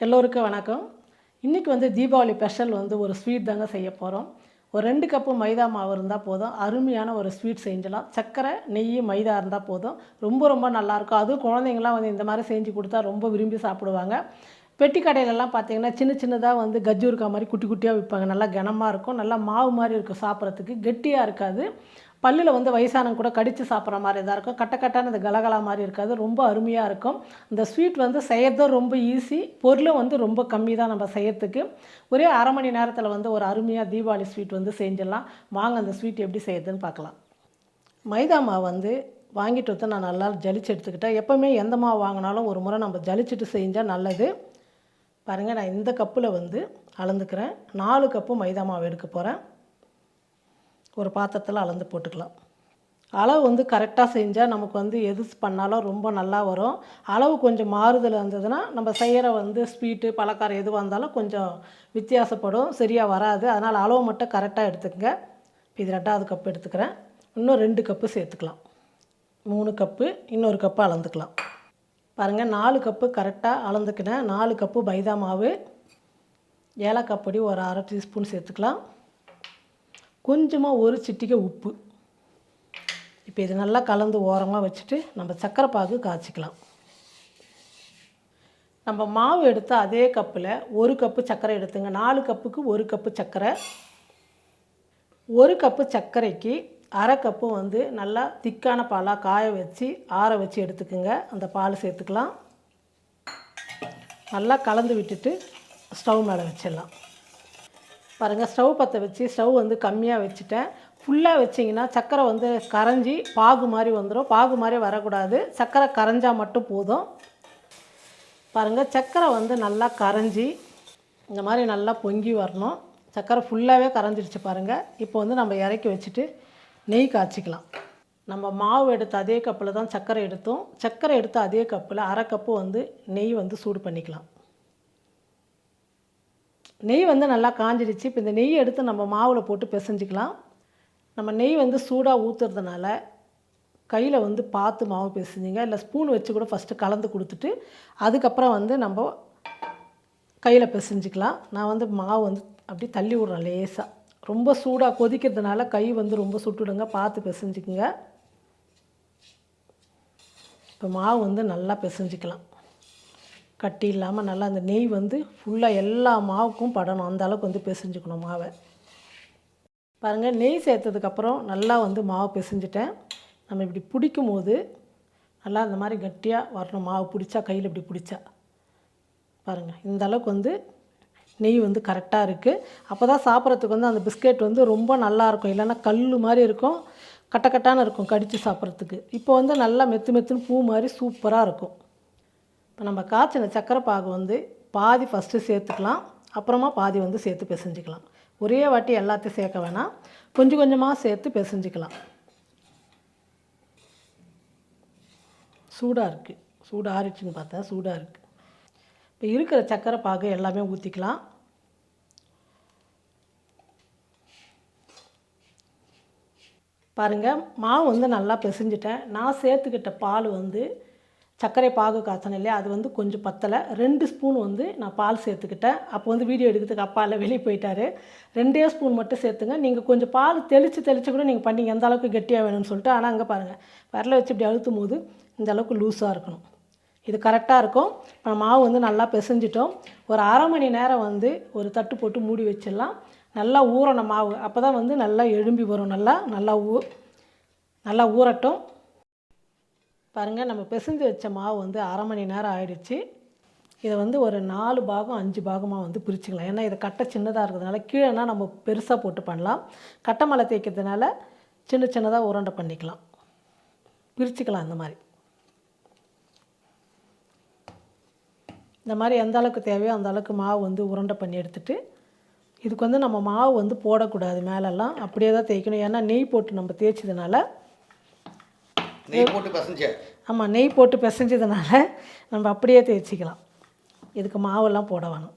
எல்லோருக்கும் வணக்கம். இன்றைக்கி வந்து தீபாவளி ஸ்பெஷல் வந்து ஒரு ஸ்வீட் தாங்க செய்ய போகிறோம் ஒரு ரெண்டு கப்பு மைதா மாவு இருந்தால் போதும். அருமையான ஒரு ஸ்வீட் செஞ்சலாம் சர்க்கரை நெய் மைதா இருந்தால் போதும். ரொம்ப ரொம்ப நல்லாயிருக்கும் அதுவும் குழந்தைங்களாம் வந்து இந்த மாதிரி செஞ்சு கொடுத்தா ரொம்ப விரும்பி சாப்பிடுவாங்க. பெட்டி கடையிலலாம் பார்த்தீங்கன்னா சின்ன சின்னதாக வந்து கஜ்ஜூர்க்கா மாதிரி குட்டி குட்டியாக விற்பாங்க நல்லா கனமாக இருக்கும். நல்லா மாவு மாதிரி இருக்கும் சாப்பிட்றதுக்கு. கெட்டியாக இருக்காது. பல்லில் வந்து வயசானவங்க கூட கடித்து சாப்பிட்ற மாதிரி தான் இருக்கும். கட்ட கட்டான இந்த கலகலா மாதிரி இருக்காது. ரொம்ப அருமையாக இருக்கும். இந்த ஸ்வீட் வந்து செய்யறதும் ரொம்ப ஈஸி பொருளும் வந்து ரொம்ப கம்மி தான் நம்ம செய்யறதுக்கு. ஒரே அரை மணி நேரத்தில் வந்து ஒரு அருமையாக தீபாவளி ஸ்வீட் வந்து செஞ்சிடலாம். வாங்க அந்த ஸ்வீட் எப்படி செய்யறதுன்னு பார்க்கலாம். மைதா மாவு வந்து வாங்கிட்டு வந்து நான் நல்லா ஜலிச்சு எடுத்துக்கிட்டேன். எப்போவுமே எந்த மாவு வாங்கினாலும் ஒரு முறை நம்ம ஜலிச்சுட்டு செஞ்சால் நல்லது. பாருங்கள் நான் இந்த கப்பில் வந்து அளந்துக்கிறேன். நாலு கப்பு மைதா மாவு எடுக்க போகிறேன் ஒரு பாத்திரத்தில் அளந்து போட்டுக்கலாம். அளவு வந்து கரெக்டாக செஞ்சால் நமக்கு வந்து எது பண்ணாலும் ரொம்ப நல்லா வரும். அளவு கொஞ்சம் மாறுதல் இருந்ததுன்னா நம்ம செய்கிற வந்து ஸ்வீட்டு பலகாரம் எதுவாக இருந்தாலும் கொஞ்சம் வித்தியாசப்படும். சரியாக வராது. அதனால் அளவு மட்டும் கரெக்டாக எடுத்துக்கங்க. இப்போ இது ரெண்டாவது கப்பு எடுத்துக்கிறேன். இன்னும் ரெண்டு கப்பு சேர்த்துக்கலாம். மூணு கப்பு இன்னொரு கப்பு அளந்துக்கலாம். பாருங்கள் நாலு கப்பு கரெக்டாக அளந்துக்கினேன் நாலு கப்பு மைதா மாவு. ஏலக்காய் பொடி ஒரு அரை டீஸ்பூன் சேர்த்துக்கலாம். கொஞ்சமாக ஒரு சிட்டிகை உப்பு. இப்போ இது நல்லா கலந்து ஓரமாக வச்சுட்டு நம்ம சர்க்கரை பாகு காய்ச்சிக்கலாம். நம்ம மாவு எடுத்த அதே கப்பில் ஒரு கப்பு சர்க்கரை எடுத்துங்க. நாலு கப்புக்கு ஒரு கப்பு சர்க்கரை ஒரு கப்பு சர்க்கரைக்கு அரை கப்பு வந்து நல்லா திக்கான பாலாக காய வச்சு ஆற வச்சு எடுத்துக்கோங்க. அந்த பால் சேர்த்துக்கலாம். நல்லா கலந்து விட்டுட்டு ஸ்டவ் மேலே வச்சிடலாம். பாருங்கள் ஸ்டவ் பற்ற வச்சு ஸ்டவ் வந்து கம்மியாக வச்சுட்டேன். ஃபுல்லாக வச்சிங்கன்னா சர்க்கரை வந்து கரைஞ்சி பாகு மாதிரி வந்துடும் பாகு மாதிரி வரக்கூடாது. சர்க்கரை கரைஞ்சால் மட்டும் போதும். பாருங்கள் சர்க்கரை வந்து நல்லா கரைஞ்சி இந்த மாதிரி நல்லா பொங்கி வரணும். சர்க்கரை ஃபுல்லாகவே கரைஞ்சிருச்சு பாருங்கள் இப்போ வந்து நம்ம இறக்கி வச்சுட்டு நெய் காய்ச்சிக்கலாம். நம்ம மாவு எடுத்த அதே கப்பில் தான் சர்க்கரை எடுத்தோம். சர்க்கரை எடுத்த அதே கப்பில் அரை கப்பு வந்து நெய் வந்து சூடு பண்ணிக்கலாம். நெய் வந்து நல்லா காஞ்சிடுச்சு. இப்போ இந்த நெய் எடுத்து நம்ம மாவில் போட்டு பிசைஞ்சிக்கலாம். நம்ம நெய் வந்து சூடாக ஊற்றுறதுனால கையில் வந்து பார்த்து மாவு பிசைஞ்சிங்க. இல்லை ஸ்பூன் வச்சு கூட ஃபஸ்ட்டு கலந்து கொடுத்துட்டு அதுக்கப்புறம் வந்து நம்ம கையில் பிசைஞ்சிக்கலாம். நான் வந்து மாவு வந்து அப்படியே தள்ளி விட்றேன் லேசாக ரொம்ப சூடாக கொதிக்கிறதுனால கை வந்து ரொம்ப சுட்டுடுங்க. பார்த்து பிசைஞ்சிக்குங்க. இப்போ மாவு வந்து நல்லா பிசைஞ்சிக்கலாம். கட்டி இல்லாமல் நல்லா அந்த நெய் வந்து ஃபுல்லாக எல்லா மாவுக்கும் படணும். அந்த அளவுக்கு வந்து பிசைஞ்சுக்கணும் மாவை. பாருங்கள் நெய் சேர்த்ததுக்கப்புறம் நல்லா வந்து மாவு பிசைஞ்சிட்டேன். நம்ம இப்படி பிடிக்கும் போது நல்லா இந்த மாதிரி கட்டியாக வரணும். மாவு பிடிச்சா கையில் இப்படி பிடிச்சா. பாருங்கள் இந்த அளவுக்கு வந்து நெய் வந்து கரெக்டாக இருக்குது அப்போ தான் சாப்பிட்றதுக்கு வந்து அந்த பிஸ்கெட் வந்து ரொம்ப நல்லாயிருக்கும் இல்லைன்னா கல் மாதிரி இருக்கும். கட்டக்கட்டான இருக்கும் கடித்து சாப்பிட்றதுக்கு. இப்போ வந்து நல்லா மெத்து மெத்துன்னு பூ மாதிரி சூப்பராக இருக்கும். இப்போ நம்ம காய்ச்சின சக்கரை பாகு வந்து பாதி ஃபஸ்ட்டு சேர்த்துக்கலாம் அப்புறமா பாதி வந்து சேர்த்து பிசைஞ்சிக்கலாம். ஒரே வாட்டி எல்லாத்தையும் சேர்க்க வேணாம். கொஞ்சம் கொஞ்சமாக சேர்த்து பிசைஞ்சிக்கலாம். சூடாக இருக்குது சூடு ஆறிடுச்சுன்னு பார்த்தா சூடாக இருக்குது இப்போ இருக்கிற சக்கரை பாகு எல்லாமே ஊற்றிக்கலாம் பாருங்கள் மாவு வந்து நல்லா பிசைஞ்சிட்டேன். நான் சேர்த்துக்கிட்ட பால் வந்து சர்க்கரை பாகு காசனம் இல்லையா? அது வந்து கொஞ்சம் பத்தலை. ரெண்டு ஸ்பூன் வந்து நான் பால் சேர்த்துக்கிட்டேன். அப்போ வந்து வீடியோ எடுக்கிறதுக்கு அப்பா இல்லை வெளியே போயிட்டாரு. ரெண்டே ஸ்பூன் மட்டும் சேர்த்துங்க. நீங்கள் கொஞ்சம் பால் தெளித்து தெளித்து கூட நீங்கள் பண்ணீங்க. எந்த அளவுக்கு கெட்டியாக வேணும்னு சொல்லிட்டு. ஆனால் அங்கே பாருங்கள் வரல வச்சு இப்படி அழுத்தும் போது இந்த அளவுக்கு லூஸாக இருக்கணும். இது கரெக்டாக இருக்கும். இப்போ மாவு வந்து நல்லா பிசைஞ்சிட்டோம். ஒரு அரை மணி நேரம் வந்து ஒரு தட்டு போட்டு மூடி வச்சிடலாம். நல்லா ஊறணும் மாவு. அப்போ தான் வந்து நல்லா எழும்பி வரும். நல்லா நல்லா ஊ நல்லா ஊறட்டும். பாருங்கள் நம்ம பிசைஞ்சு வச்ச மாவு வந்து அரை மணி நேரம் ஆயிடுச்சு. இதை வந்து ஒரு நாலு பாகம் அஞ்சு பாகமாக வந்து பிரிச்சுக்கலாம். ஏன்னா இது கட்டை சின்னதாக இருக்கிறதுனால கீழேனா நம்ம பெருசாக போட்டு பண்ணலாம். கட்டை மலை தேய்க்கிறதுனால சின்ன சின்னதாக உருண்டை பண்ணிக்கலாம். பிரிச்சுக்கலாம் இந்த மாதிரி. இந்த மாதிரி எந்த அளவுக்கு தேவையோ அந்த அளவுக்கு மாவு வந்து உருண்டை பண்ணி எடுத்துகிட்டு இதுக்கு வந்து நம்ம மாவு வந்து போடக்கூடாது மேலெல்லாம். அப்படியே தான் தேய்க்கணும். ஏன்னா நெய் போட்டு நம்ம தேய்ச்சதுனால நெய் போட்டு பிசைஞ்ச. ஆமாம் நெய் போட்டு பிசைஞ்சதுனால நம்ம அப்படியே தேய்ச்சிக்கலாம். இதுக்கு மாவெல்லாம் போட வேணும்.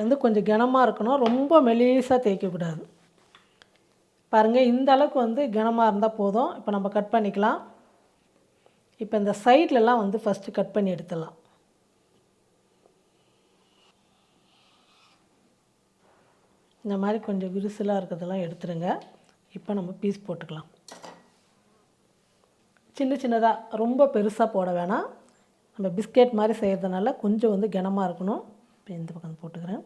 வந்து கொஞ்சம் கனமாக இருக்கணும். ரொம்ப மெலிசாக தேய்க்கக்கூடாது பாருங்கள் இந்த அளவுக்கு வந்து கனமாக இருந்தால் போதும். இப்போ நம்ம கட் பண்ணிக்கலாம். இப்போ இந்த சைட்லலாம் வந்து ஃபஸ்ட்டு கட் பண்ணி எடுத்துடலாம். இந்த மாதிரி கொஞ்சம் விரிசலாக இருக்கிறதெல்லாம் எடுத்துருங்க இப்போ நம்ம பீஸ் போட்டுக்கலாம். சின்ன சின்னதாக ரொம்ப பெருசாக போட வேணாம். நம்ம பிஸ்கெட் மாதிரி செய்கிறதுனால கொஞ்சம் வந்து கனமாக இருக்கணும். இப்போ இந்த பக்கம் போட்டுக்கிறேன்.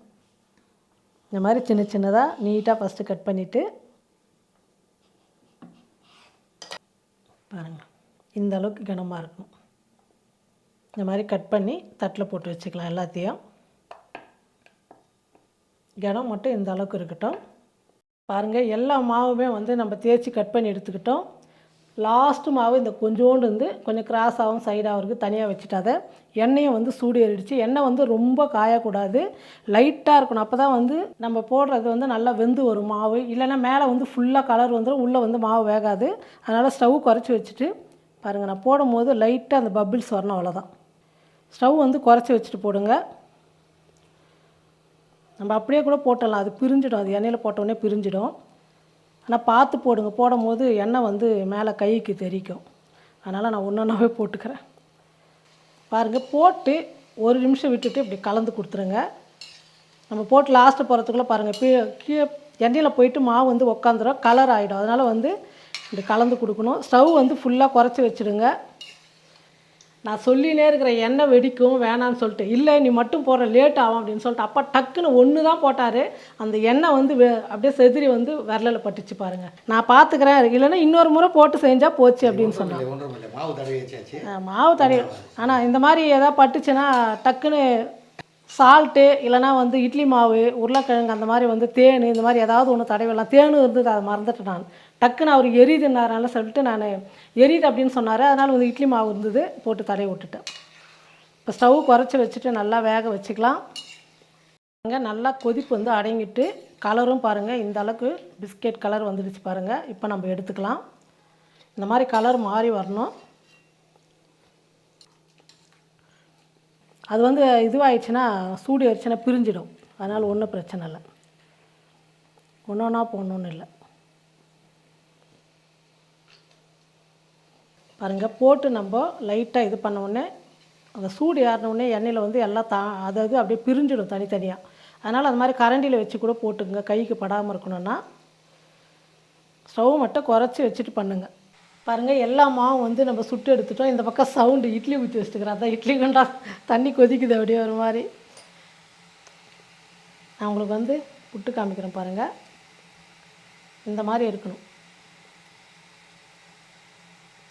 இந்த மாதிரி சின்ன சின்னதாக நீட்டாக ஃபஸ்ட்டு கட் பண்ணிவிட்டு பாருங்கள் இந்த அளவுக்கு கனமாக இருக்கும் இந்த மாதிரி கட் பண்ணி தட்டில் போட்டு வச்சுக்கலாம் எல்லாத்தையும். கனம் மட்டும் இந்த அளவுக்கு இருக்கட்டும். பாருங்கள் எல்லா மாவுமே வந்து நம்ம தேய்ச்சி கட் பண்ணி எடுத்துக்கிட்டோம். லாஸ்ட்டு மாவு இந்த கொஞ்சோண்டு வந்து கொஞ்சம் கிராஸாகவும் சைடாகவும் இருக்குது தனியாக வச்சுட்டாத. எண்ணெயும் வந்து சூடு ஏறிடுச்சு. எண்ணெய் வந்து ரொம்ப காயக்கூடாது. லைட்டாக இருக்கணும். அப்போ தான் வந்து நம்ம போடுறது வந்து நல்லா வெந்து வரும் மாவு. இல்லைன்னா மேலே வந்து ஃபுல்லாக கலர் வந்துடும் உள்ளே வந்து மாவு வேகாது. அதனால் ஸ்டவ் குறைச்சி வச்சுட்டு பாருங்கள் நான் போடும்போது லைட்டாக அந்த பபிள்ஸ் வரணும் அவ்வளோதான் ஸ்டவ் வந்து குறைச்சி வச்சுட்டு போடுங்க. நம்ம அப்படியே கூட போட்டுடலாம் அது பிரிஞ்சிடும். அது எண்ணெயில் போட்டோடனே பிரிஞ்சிடும். ஆனால் பார்த்து போடுங்க. போடும்போது எண்ணெய் வந்து மேலே கைக்கு தெரிக்கும். அதனால் நான் ஒன்று ஒன்றாவே போட்டுக்கிறேன். பாருங்கள் போட்டு ஒரு நிமிஷம் விட்டுட்டு இப்படி கலந்து கொடுத்துருங்க. நம்ம போட்டு லாஸ்ட்டு போகிறதுக்குள்ளே பாருங்கள் கீழே கீழே எண்ணெயில் போயிட்டு மாவு வந்து உக்காந்துரும். கலர் ஆகிடும் அதனால் வந்து இப்படி கலந்து கொடுக்கணும். ஸ்டவ் வந்து ஃபுல்லாக குறைச்சி வச்சுடுங்க. நான் சொல்லினே இருக்கிற எண்ணெய் வெடிக்கும் வேணான்னு சொல்லிட்டு. இல்லை நீ மட்டும் போடுற லேட் ஆகும் அப்படின்னு சொல்லிட்டு. அப்பா டக்குன்னு ஒன்று தான் போட்டார். அந்த எண்ணெய் வந்து வெ- அப்படியே செதிரி வந்து விரலில் பட்டுச்சு பாருங்க. நான் பார்த்துக்கிறேன் இல்லைன்னா இன்னொரு முறை போட்டு செஞ்சால் போச்சு அப்படின்னு இல்லை மாவு தடவி ஆனால் இந்த மாதிரி ஏதாவது பட்டுச்சுன்னா டக்குன்னு சால்ட்டு இல்லைனா வந்து இட்லி மாவு உருளைக்கிழங்கு அந்த மாதிரி வந்து தேன் இந்த மாதிரி ஏதாவது ஒன்று தடவிடலாம். தேன் இருந்தது அதை மறந்துட்டேன் நான். டக்குன்னு அவர் எரியுதுன்னாரனால சொல்லிட்டு நான் எரியுது அப்படின்னு சொன்னார். அதனால் வந்து இட்லி மாவு இருந்தது போட்டு தடவி விட்டுட்டேன். இப்போ ஸ்டவ் குறைச்சி வச்சுட்டு நல்லா வேக வச்சுக்கலாம். அங்கே நல்லா கொதிப்பு வந்து அடங்கிட்டு கலரும் பாருங்கள் இந்த அளவுக்கு பிஸ்கெட் கலர் வந்துடுச்சு பாருங்கள் இப்போ நம்ம எடுத்துக்கலாம். இந்த மாதிரி கலர் மாறி வரணும். அது வந்து இதுவாகிடுச்சுன்னா சூடு ஆயிடுச்சுன்னா பிரிஞ்சிடும். அதனால் ஒன்றும் பிரச்சனை இல்லை. ஒன்று ஒன்றா போடணுன்னு இல்லை. பாருங்கள் போட்டு நம்ம லைட்டாக இது பண்ணவுடனே அந்த சூடு ஏறினவுடனே எண்ணெயில் வந்து எல்லாம் தா அதாவது அப்படியே பிரிஞ்சிடும் தனித்தனியாக அதனால் அது மாதிரி கரண்டியில் வச்சு கூட போட்டுக்குங்க. கைக்கு படாமல் இருக்கணும்னா ஸ்டவ் மட்டும் குறைச்சி வச்சுட்டு பண்ணுங்கள் பாருங்கள் எல்லா மாவும் வந்து நம்ம சுட்டு எடுத்துட்டோம். இந்த பக்கம் சவுண்டு இட்லி ஊற்றி வச்சுட்டுக்கிறேன். அதான் இட்லி கொண்டா தண்ணி கொதிக்குது அப்படியே ஒரு மாதிரி. நான் உங்களுக்கு வந்து புட்டு காமிக்கிறேன் பாருங்கள் இந்த மாதிரி இருக்கணும்.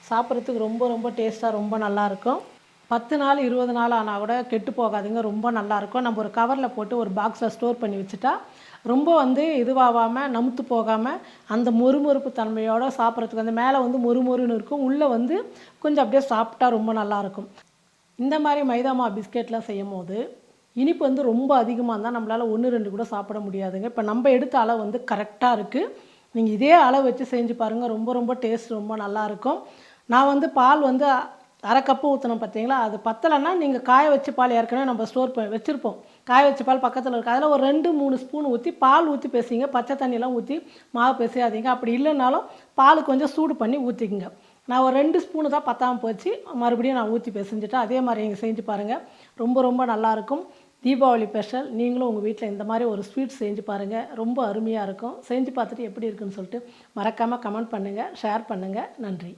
சாப்பிட்றதுக்கு ரொம்ப ரொம்ப டேஸ்ட்டாக ரொம்ப நல்லாயிருக்கும் பத்து நாள் இருபது நாள் ஆனால் கூட கெட்டு போகாதுங்க. ரொம்ப நல்லாயிருக்கும் நம்ம ஒரு கவரில் போட்டு ஒரு பாக்ஸில் ஸ்டோர் பண்ணி வச்சுட்டா ரொம்ப வந்து இதுவாகாமல் நமுத்து போகாமல் அந்த மொறுமொறுப்பு தன்மையோட சாப்பிட்றதுக்கு அந்த மேலே வந்து மொறுமொறுன்னு இருக்கும். உள்ளே வந்து கொஞ்சம் அப்படியே சாப்பிட்டா ரொம்ப நல்லாயிருக்கும் இந்த மாதிரி மைதா மாவு பிஸ்கெட்லாம் செய்யும் போது இனிப்பு வந்து ரொம்ப அதிகமாக இருந்தால் நம்மளால் ஒன்று ரெண்டு கூட சாப்பிட முடியாதுங்க. இப்போ நம்ம எடுத்த அளவு வந்து கரெக்டாக இருக்குது நீங்கள் இதே அளவு வச்சு செஞ்சு பாருங்கள் ரொம்ப ரொம்ப டேஸ்ட் ரொம்ப நல்லாயிருக்கும் நான் வந்து பால் வந்து அரை கப்பு ஊற்றினோம் பார்த்தீங்களா? அது பத்தலைன்னா நீங்கள் காய வச்சு பால் ஏற்கனவே நம்ம ஸ்டோர் பண்ணி வச்சுருப்போம். காய வச்ச பால் பக்கத்தில் இருக்குது அதில் ஒரு ரெண்டு மூணு ஸ்பூன் ஊற்றி பால் ஊற்றி பேசிங்க. பச்சை தண்ணியெல்லாம் ஊற்றி மாவு பேசியாதீங்க. அப்படி இல்லைனாலும் பால் கொஞ்சம் சூடு பண்ணி ஊற்றிக்குங்க நான் ஒரு ரெண்டு ஸ்பூனு தான் பத்தாமல் போச்சு. மறுபடியும் நான் ஊற்றி பிசைஞ்சிட்டேன். அதே மாதிரி நீங்கள் செஞ்சு பாருங்கள் ரொம்ப ரொம்ப நல்லாயிருக்கும் தீபாவளி ஸ்பெஷல். நீங்களும் உங்கள் வீட்டில் இந்த மாதிரி ஒரு ஸ்வீட் செஞ்சு பாருங்கள் ரொம்ப அருமையாக இருக்கும். செஞ்சு பார்த்துட்டு எப்படி இருக்குன்னு சொல்லிட்டு மறக்காமல் கமெண்ட் பண்ணுங்கள் ஷேர் பண்ணுங்கள் நன்றி.